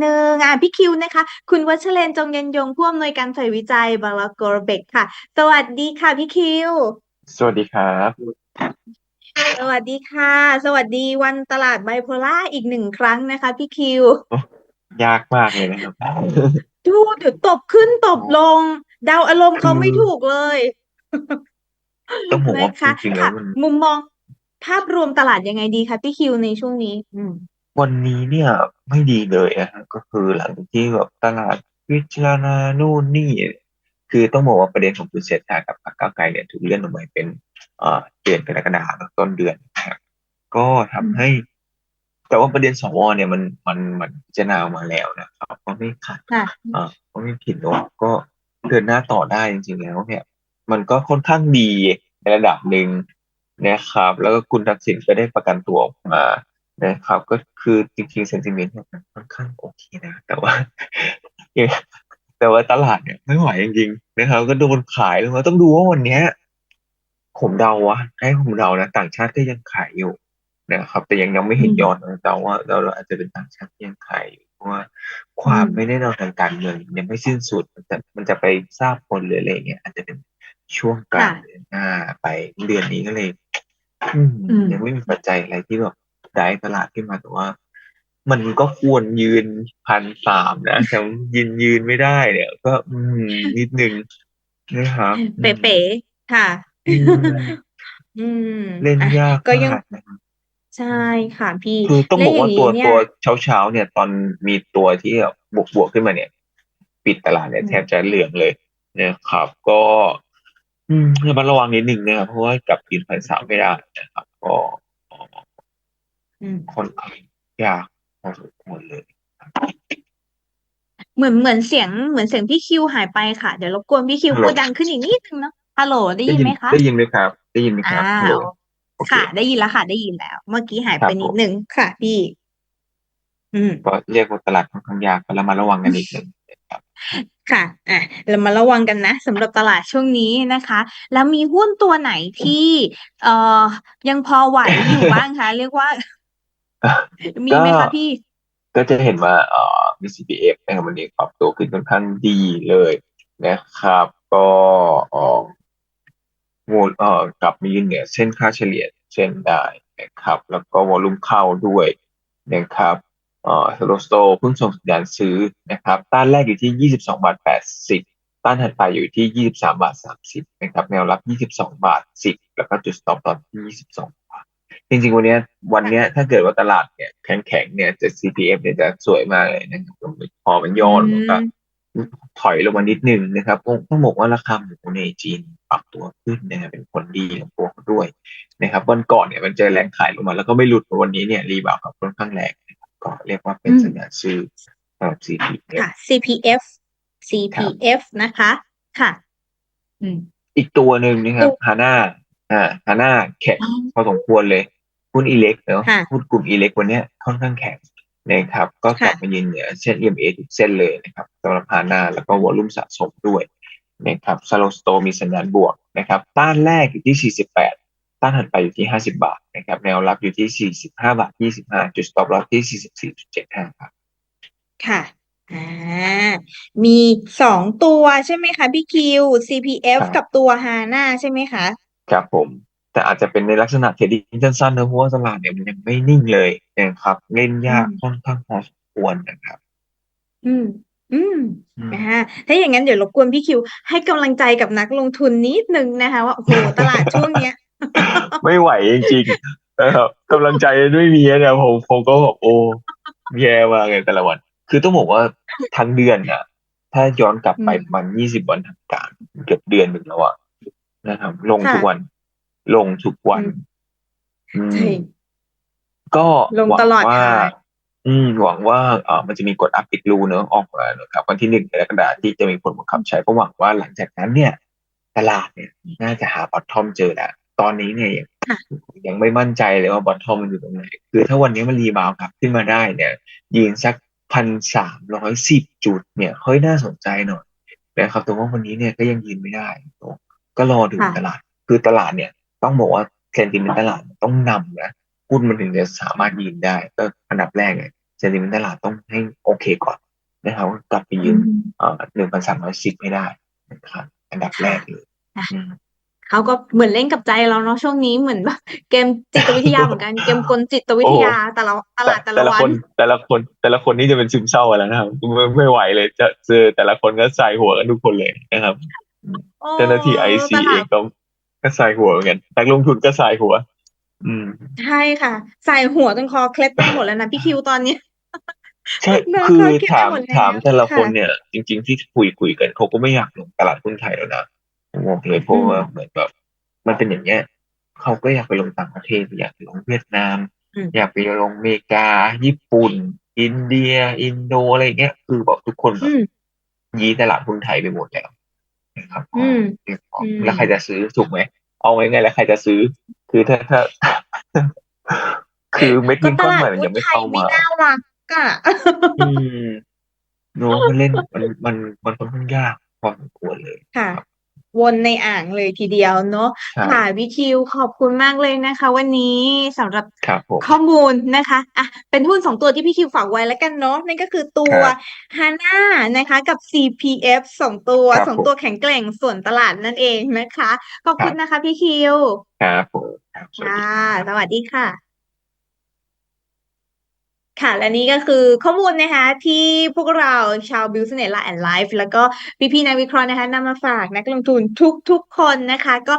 หนึ่งอะพี่คิวนะคะ คุณวัชเรนจงเย็นยงผู้อำนวยการฝ่ายวิจัยบาลากอร์เบกค่ะ สวัสดีค่ะพี่คิว สวัสดีครับ สวัสดีค่ะ สวัสดีวันตลาดไบโพล่าอีกหนึ่งครั้งนะคะพี่คิว ยากมากเลยนะครับ ดูเดี๋ยวตบขึ้นตบลง เดาอารมณ์เขาไม่ถูกเลยต้องบอกว่านะคะจริงๆแล้ค่ะวมันมุมมองภาพรวมตลาดยังไงดีคะพี่คิวในช่วงนี้ อืม วันนี้เนี่ยไม่ดีเลยนะฮะก็คือหลังจากที่แบบตลาดพิจารณานู่นนี่ คือต้องบอกว่าประเด็นของคุณเศรษฐากับพรรคก้าวไกลเนี่ยถูกเลื่อนออกไปเป็นเอ่อเดือนกรกฎาคมต้นเดือนนะครับก็ทำให้ แต่ว่าประเด็นสวเนี่ยมันมันมันพิจารณาออกมาแล้วนะครับก็ไม่ขัด ค่ะอ่าก็ไม่ผิดเนอะก็เดินหน้าต่อได้จริงๆแล้วเนี่ย มันก็ค่อนข้างดีในระดับหนึ่งนะครับ แล้วก็คุณทักษิณก็ได้ประกันตัวออกมา นะครับ ก็คือจริงๆเซนติเมนต์เนี่ยมันค่อนข้างโอเคนะ แต่ว่า แต่ว่าตลาดเนี่ยไม่ไหวจริงๆนะครับ ก็โดนขายแล้วต้องดูว่าวันเนี้ยผมเดาวะให้ผมเดานะต่างชาติก็ยังขายอยู่นะครับ แต่ยังยังไม่เห็นอืมยอดนะแต่ว่าเราเราอาจจะเป็นต่างชาติที่ยังขายอยู่เพราะว่าความอืมไม่แน่นอนทางการเมืองยังไม่สิ้นสุดมันจะมันจะไปทราบผลหรืออะไรเงี้ยอาจจะเป็นช่วงกลางค่ะเดือนหน้าไปเดือนนี้ก็เลยอืมอืมยังไม่มีปัจจัยอะไรที่แบบ ได้ตลาดขึ้นมาแต่ว่า มันก็ควรยืนพันสามนะแต่ยืนยืนไม่ได้เนี่ยก็อืมนิดนึงนะครับอืมเป๋ๆค่ะ อืมอืมเล่นอะยากก็ยังมากนะครับใช่ค่ะพี่คือต้องและบอกอย่าว่างตัวนี้เนี่ตัยวเช้าเช้าๆเนี่ย ตอนมีตัวที่แบบบวกบวกขึ้นมาเนี่ย ปิดตลาดเนี่ยอืมแทบจะเหลืองเลยนะครับ ก็อืมระมัดระวังนิดนึงนะครับเพราะว่ากลับยืนพันสามไม่ได้นะครับ ก็อืม ค่อนข้างยากพอสมควรเลย เหมือนเหมือนเสียงเหมือนเสียงพี่คิวหายไปค่ะ เดี๋ยวรบกวนพี่คิวฮัลโหล พูดดังขึ้นอีกนิดนึงเนาะฮัลโหลได้ยินไหมคะได้ยินไหมครับ ได้ยินไหมคอ่ารับฮัลโหลโอเค ค่ะ ได้ยินแล้วค่ะ ได้ยินแล้ว เมื่อกี้หายครัไปบนิผดมนึงค่ะพี่ อืม ก็เรียกว่าตลาดค่อนข้างยากก็ระมัดระวังกันนิดนึงนะครับ ค่ะ อะ เรามาระวังกันนะสำหรับตลาดช่วงนี้นะคะ แล้วมีหุ้นตัวไหนที่ เอ่อ ยังพอไหวอยู่บ้างคะ เรียกว่า มีไหมคะพี่ ก็จะเห็นว่าเอ่อมี CPF นะครับวันนี้ปรับตัวขึ้นค่อนข้างดีเลยนะครับ ก็เอ่อวเอ่อกลับมายืนเหนือเส้นค่าเฉลี่ยเส้นได้นะครับ แล้วก็วอลุ่มเข้าด้วยนะครับเอ่อสโลสโตเพิ่งส่งสัญญาณซื้อนะครับ ต้านแรกอยู่ที่ 22 บาท 80 ต้านถัดไปอยู่ที่ 23 บาท 30 นะครับ แนวรับ 22 บาท 10 แล้วก็จุด stop ตอนที่ 22บาท จริงๆวันเนี้ยวันเนี้ยถ้าเกิดว่าตลาดเนี่ยแข็งๆเนี่ยจะ CPF เนี่ยจะสวยมากเลยนะครับพอมันย่อลงมาก็ถอยลงมานิดนึงนะครับต้องต้องบอกว่าราคาหมูในจีนปรับตัวขึ้นนะครับเป็นผลดีของตัวเขาด้วยนะครับ วันก่อนเนี่ยมันเจอแรงขายลงมา แล้วก็ไม่หลุดวันนี้เนี่ยรีบาวด์ครับค่อนข้างแรงนะครับก็เรียกว่าเป็นอืมสัญญาณซื้อสำหรับ CPF ค่ะ CPF CPF นะคะค่ะ อืมอีกตัวหนึ่งนะครับตัวฮาน่าอ่าฮาน่าแข็งอ๋อพอสมควรเลย หุ้นอิเล็กเนาะค่ะหุ้นกลุ่มอิเล็กวันเนี้ยค่อนข้างแข็งนะครับ ก็กลับค่ะมายืนเหนือเส้น EMA ทุกเส้นเลยนะครับสำหรับฮาน่าแล้วก็วอลุ่มสะสมด้วยนะครับซาโลสโตมีสัญญาณบวกนะครับ ต้านแรกอยู่ที่ 48 ต้านถัดไปอยู่ที่ 50 บาทนะครับแนวรับอยู่ที่ 45 บาท 25 จุด stop loss ที่ 44.75 ครับ ค่ะอ่ามีสองตัวใช่ไหมคะพี่คิว CPF ครับกับตัวฮาน่าใช่ไหมคะ ครับผม แต่อาจจะเป็นในลักษณะเทรดดิ้งสั้นๆนะเพราะว่าตลาดเนี่ยมันยังไม่นิ่งเลยนะครับเล่นยากอืมค่อนข้างพอสมควรนะครับ อืม อืมอืมอ่าถ้าอย่างนั้นเดี๋ยวรบกวนพี่คิว ให้กำลังใจกับนักลงทุนนิดนึงนะคะว่าโอ้โหตลาดช่วงเนี้ย ไม่ไหวจริงๆนะครับกำลังใจไม่มีเนี่ยผมผมก็แบบโอ้แย่มากเลยแต่ละวัน คือต้องบอกว่าทั้งเดือนอะถ้าย้อนกลับไปอืมประมาณยี่สิบวันทำการเกือบเดือนหนึ่งแล้วอะนะครับลงค่ะทุกวัน ลงทุกวันอืมอืมใช่ก็ลงหวัตลอดว่าทางอืม หวังว่าเออมันจะมีกฎอัปติกรูเนอะออกมานะครับ วันที่หนึ่งกรกฎาคมที่จะมีผลบังคับใช้ก็หวังว่าหลังจากนั้นเนี่ย ตลาดเนี่ย น่าจะหาบอททอมเจอแล้วตอนนี้เนี่ยยังค่ะยังไม่มั่นใจเลยว่าบอททอมมันอยู่ตรงไหน คือถ้าวันนี้มันรีบาวด์กลับขึ้นมาได้เนี่ย ยืนสักพันสามร้อยสิบจุดเนี่ยเฮ้ยน่าสนใจหน่อยนะครับแต่ว่าวันนี้เนี่ยก็ยังยืนไม่ได้ ก็รอดูค่ะตลาด คือตลาดเนี่ย ต้องบอกว่าเซนติเมนต์ตลาดต้องนำนะหุ้นมันถึงจะสามารถยืนได้ ก็อันดับแรกเนี่ยเซนติเมนต์ตลาดต้องให้โอเคก่อนนะครับกลับไปยืนอืมเอ่อหนึ่งพันสามร้อยสิบให้ได้นะครับอันดับแรกเลยค่ะอืมเขาก็เหมือนเล่นกับใจเราเนาะช่วงนี้เหมือนแบบเกมจิตวิทยาเหมือนกันเกมกลจิตวิทยาแต่ละตแต่ลาดแต่แต่ละละวัคนนแต่ละคนแต่ละคนนี่จะเป็นซึมเศร้ากันแล้วนะครับไม่ไม่ไหวเลยจะเจอแต่ละคนก็ใส่หัวกันทุกคนเลยนะครับโอ้เจ้าหน้าที่ไอซีตเอลาดงก็ ก็ใส่หัวเหมือนกันนักลงทุนก็ใส่หัว อืมใช่ค่ะใส่หัวจนคอเคล็ดไปหมดแล้วนะพี่คิวตอนเนี้ยใช่นะคือคะคิดไปถามหมดแล้วถามแต่ละคนค่ะเนี่ย จริง ๆที่คุยคุยกันเขาก็ไม่อยากลงตลาดหุ้นไทยแล้วนะผมบอกเลยเพราะว่าเหมือนแบบมันเป็นอย่างเงี้ยเขาก็อยากไปลงต่างประเทศอยากไปลงเวียดนามอืมอยากไปลงอเมริกา ญี่ปุ่น อินเดีย อินโดอะไรเงี้ยคือแบบทุกคนแบอืบมยี้ตลาดหุ้นไทยไปหมดแล้วนะครับอืมเรียกร้องอืมแล้วใครจะซื้อถูกไหม เอาไว้ไงแล้วใครจะซื้อ คือถ้าถ้า คือเม็ดก็เงินตก้อนลาดใหม่มันหุ้ยันงไม่ไทยเข้าไม่มาน่ารักอะอืมโน้มันเล่นมันมันมันค่อนข้างยากพอสมควรเลยค่ะ วนในอ่างเลยทีเดียวเนาะใช่ค่ะพี่คิวขอบคุณมากเลยนะคะ วันนี้สำหรับครับผม ข้อมูลนะคะอะเป็นหุ้นสองตัวที่พี่คิวฝากไว้แล้วกันเนาะนั่นก็คือตัวครับฮาน่านะคะกับ CPF สองตัวครับสองผม ตัวแข็งแกร่งส่วนตลาดนั่นเองนะคะ ขอบคุณนะคะพี่คิวครับผมครับสวัสดีค่ะครับ สวัสดีค่ะ ค่ะ และนี่ก็คือข้อมูลนะคะที่พวกเราชาว Business Line and Life แล้วก็พี่ๆนักวิเคราะห์นะคะนำมาฝากนักลงทุนทุกๆคนนะคะ ก็